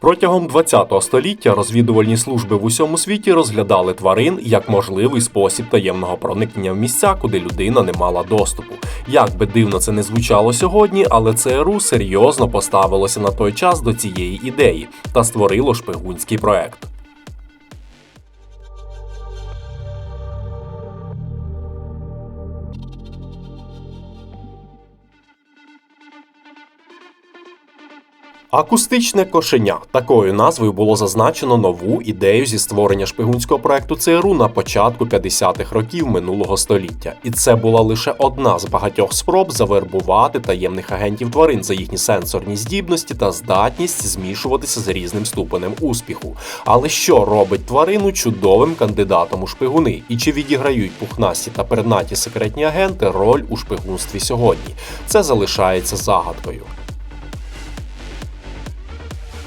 Протягом ХХ століття розвідувальні служби в усьому світі розглядали тварин як можливий спосіб таємного проникнення в місця, куди людина не мала доступу. Як би дивно це не звучало сьогодні, але ЦРУ серйозно поставилося на той час до цієї ідеї та створило шпигунський проект. Акустичне кошеня такою назвою було зазначено нову ідею зі створення шпигунського проекту ЦРУ на початку 50-х років минулого століття. І це була лише одна з багатьох спроб завербувати таємних агентів тварин за їхні сенсорні здібності та здатність змішуватися з різним ступенем успіху. Але що робить тварину чудовим кандидатом у шпигуни? І чи відіграють пухнасті та пернаті секретні агенти роль у шпигунстві сьогодні? Це залишається загадкою.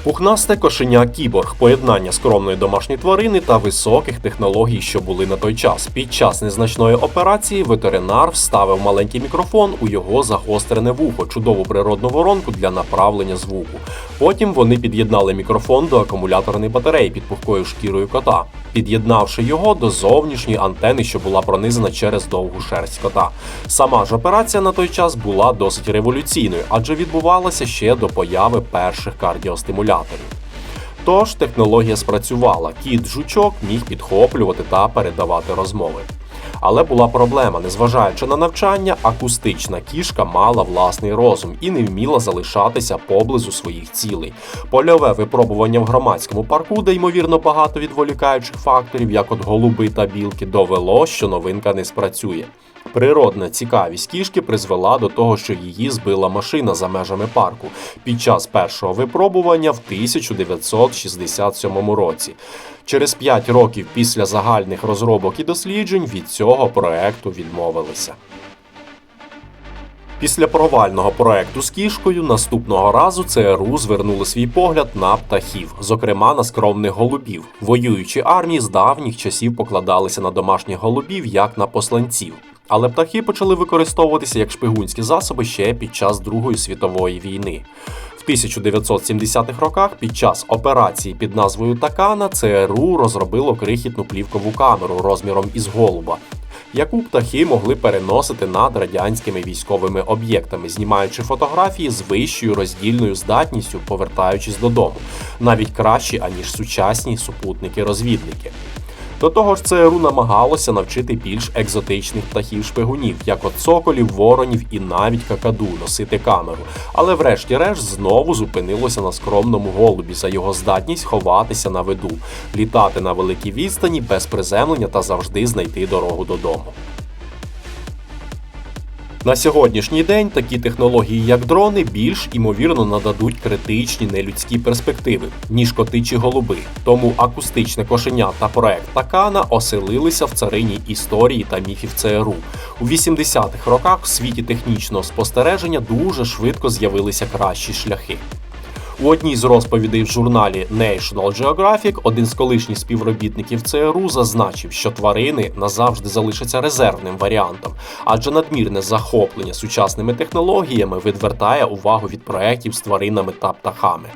Пухнасте кошеня кіборг поєднання скромної домашньої тварини та високих технологій, що були на той час. Під час незначної операції ветеринар вставив маленький мікрофон у його загострене вухо, чудову природну воронку для направлення звуку. Потім вони під'єднали мікрофон до акумуляторної батареї під пухкою шкірою кота, під'єднавши його до зовнішньої антени, що була пронизана через довгу шерсть кота. Сама ж операція на той час була досить революційною, адже відбувалася ще до появи перших кардіостимуляторів. Тож технологія спрацювала. Кіт жучок міг підхоплювати та передавати розмови. Але була проблема, незважаючи на навчання, акустична кішка мала власний розум і не вміла залишатися поблизу своїх цілей. Польове випробування в громадському парку, де ймовірно багато відволікаючих факторів, як от голуби та білки, довело, що новинка не спрацює. Природна цікавість кішки призвела до того, що її збила машина за межами парку під час першого випробування в 1967 році. Через 5 років після загальних розробок і досліджень від цього проекту відмовилися. Після провального проекту з кішкою наступного разу ЦРУ звернули свій погляд на птахів, зокрема на скромних голубів. Воюючі армії з давніх часів покладалися на домашніх голубів як на посланців. Але птахи почали використовуватися як шпигунські засоби ще під час Другої світової війни. В 1970-х роках під час операції під назвою Такана ЦРУ розробило крихітну плівкову камеру розміром із голуба, яку птахи могли переносити над радянськими військовими об'єктами, знімаючи фотографії з вищою роздільною здатністю, повертаючись додому, навіть кращі аніж сучасні супутники-розвідники. До того ж, ЦРУ намагалося навчити більш екзотичних птахів шпигунів, як от соколів, воронів і навіть какаду носити камеру. Але врешті-решт знову зупинилося на скромному голубі за його здатність ховатися на виду, літати на великій відстані без приземлення та завжди знайти дорогу додому. На сьогоднішній день такі технології, як дрони, більш імовірно нададуть критичні нелюдські перспективи, ніж коти чи голуби. Тому акустичне кошеня та проект Такана оселилися в царині історії та міфів ЦРУ. У 80-х роках в світі технічного спостереження дуже швидко з'явилися кращі шляхи. У одній з розповідей в журналі National Geographic один з колишніх співробітників ЦРУ зазначив, що тварини назавжди залишаться резервним варіантом, адже надмірне захоплення сучасними технологіями відвертає увагу від проєктів з тваринами та птахами.